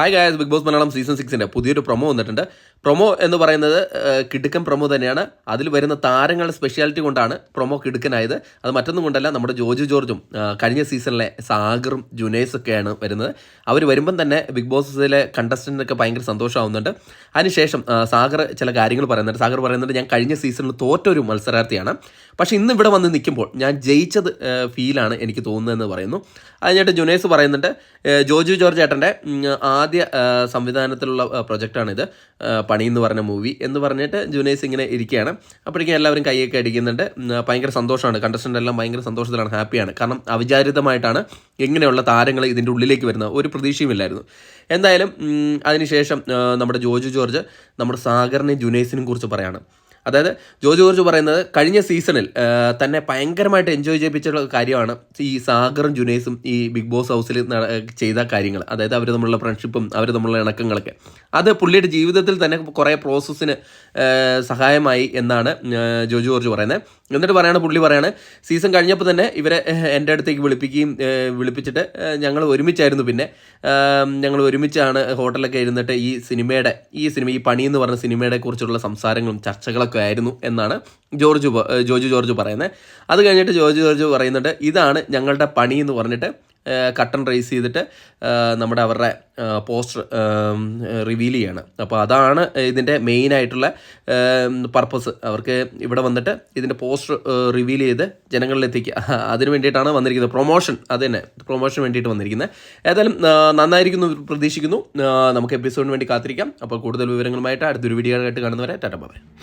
Hi guys big boss Malayalam season സിക്സിന്റെ പുതിയൊരു promo വന്നിട്ടുണ്ട്. Promo എന്ന് പറയുന്നത് കിടുക്കൻ പ്രൊമോ തന്നെയാണ്. അതിൽ വരുന്ന താരങ്ങളുടെ സ്പെഷ്യാലിറ്റി കൊണ്ടാണ് പ്രൊമോ കിടുക്കനായത്. അത് മറ്റൊന്നും കൊണ്ടല്ല നമ്മുടെ ജോജു ജോർജും കഴിഞ്ഞ സീസണിലെ സാഗറും ജുനേസൊക്കെയാണ് വരുന്നത്. അവർ വരുമ്പം തന്നെ ബിഗ് ബോസിലെ കണ്ടസ്റ്റന്റൊക്കെ ഭയങ്കര സന്തോഷമാവുന്നുണ്ട്. അതിനുശേഷം സാഗർ ചില കാര്യങ്ങൾ പറയുന്നുണ്ട്. സാഗർ പറയുന്നുണ്ട് ഞാൻ കഴിഞ്ഞ സീസണിൽ തോറ്റൊരു മത്സരാർത്ഥിയാണ്. പക്ഷേ ഇന്ന് ഇവിടെ വന്ന് നിൽക്കുമ്പോൾ ഞാൻ ജയിച്ചത് ഫീലാണ് എനിക്ക് തോന്നുന്നതെന്ന് പറയുന്നു. അതിനായിട്ട് ജുനേസ് പറയുന്നുണ്ട് ജോജു ജോർജ് ഏട്ടന്റെ ഉം, ആദ്യ സംവിധാനത്തിലുള്ള ഇത് പണി എന്ന് പറഞ്ഞ മൂവി എന്ന് പറഞ്ഞിട്ട് ജുനൈസ് ഇങ്ങനെ ഇരിക്കുകയാണ്. അപ്പോഴേക്കും എല്ലാവരും കൈയൊക്കെ അടിക്കുന്നുണ്ട്. ഭയങ്കര സന്തോഷമാണ്. കണ്ടസ്റ്റന്റ് എല്ലാം ഭയങ്കര സന്തോഷത്തിലാണ്. ഹാപ്പിയാണ്. കാരണം അവിചാരിതമായിട്ടാണ് ഇങ്ങനെയുള്ള താരങ്ങൾ ഇതിന്റെ ഉള്ളിലേക്ക് വരുന്നത് ഒരു പ്രതീക്ഷയുമില്ലായിരുന്നു. എന്തായാലും അതിനുശേഷം നമ്മുടെ ജോജു ജോർജ് നമ്മുടെ സാഗറിനെയും ജുനേസിനെ കുറിച്ച് പറയാണ്. അതായത് ജോ ജോർജ് പറയുന്നത് കഴിഞ്ഞ സീസണിൽ തന്നെ ഭയങ്കരമായിട്ട് എൻജോയ് ചെയ്യിപ്പിച്ചുള്ള കാര്യമാണ് ഈ സാഗറും ജുനൈസും ഈ ബിഗ് ബോസ് ഹൗസിൽ ചെയ്ത കാര്യങ്ങൾ. അതായത് അവർ തമ്മിലുള്ള ഫ്രണ്ട്ഷിപ്പും അവർ തമ്മിലുള്ള ഇണക്കങ്ങളൊക്കെ. അത് പുള്ളിയുടെ ജീവിതത്തിൽ തന്നെ കുറേ പ്രോസസ്സിന് സഹായമായി എന്നാണ് ജോ ജോർജ് പറയുന്നത്. എന്നിട്ട് പറയാണ് പുള്ളി പറയാണ് സീസൺ കഴിഞ്ഞപ്പോൾ തന്നെ ഇവരെ എന്റെ അടുത്തേക്ക് വിളിപ്പിക്കുകയും വിളിപ്പിച്ചിട്ട് ഞങ്ങൾ ഒരുമിച്ചായിരുന്നു പിന്നെ. ഞങ്ങൾ ഒരുമിച്ചാണ് ഹോട്ടലൊക്കെ ഇരുന്നിട്ട് ഈ സിനിമയുടെ ഈ സിനിമ ഈ പണി എന്ന് പറഞ്ഞ സിനിമയുടെ കുറിച്ചുള്ള സംസാരങ്ങളും ചർച്ചകളൊക്കെ ആയിരുന്നു എന്നാണ് ജോർജ് ജോർജ് ജോർജ് പറയുന്നത് അത് കഴിഞ്ഞിട്ട് ജോർജ് ജോർജ് പറയുന്നുണ്ട് ഇതാണ് ഞങ്ങളുടെ പണി എന്ന് പറഞ്ഞിട്ട് കട്ടൺ റേസ് ചെയ്തിട്ട് നമ്മുടെ അവരുടെ പോസ്റ്റർ റിവീൽ ചെയ്യാണ്. അപ്പോൾ അതാണ് ഇതിന്റെ മെയിൻ ആയിട്ടുള്ള പർപ്പസ് അവർക്ക് ഇവിടെ വന്നിട്ട് ഇതിന്റെ പോസ്റ്റർ റിവീൽ ചെയ്ത് ജനങ്ങളിലെത്തിക്കുക അതിന് വേണ്ടിയിട്ടാണ് വന്നിരിക്കുന്നത്. പ്രൊമോഷൻ അത് തന്നെ. പ്രൊമോഷൻ വേണ്ടിയിട്ട് വന്നിരിക്കുന്നത്. ഏതായാലും നന്നായിരിക്കുന്നു പ്രതീക്ഷിക്കുന്നു. നമുക്ക് എപ്പിസോഡിന് വേണ്ടി കാത്തിരിക്കാം. അപ്പോൾ കൂടുതൽ വിവരങ്ങളുമായിട്ട് അടുത്തൊരു വീഡിയോ ആയിട്ട് കാണുന്നവരെ ടാറ്റ ബൈ.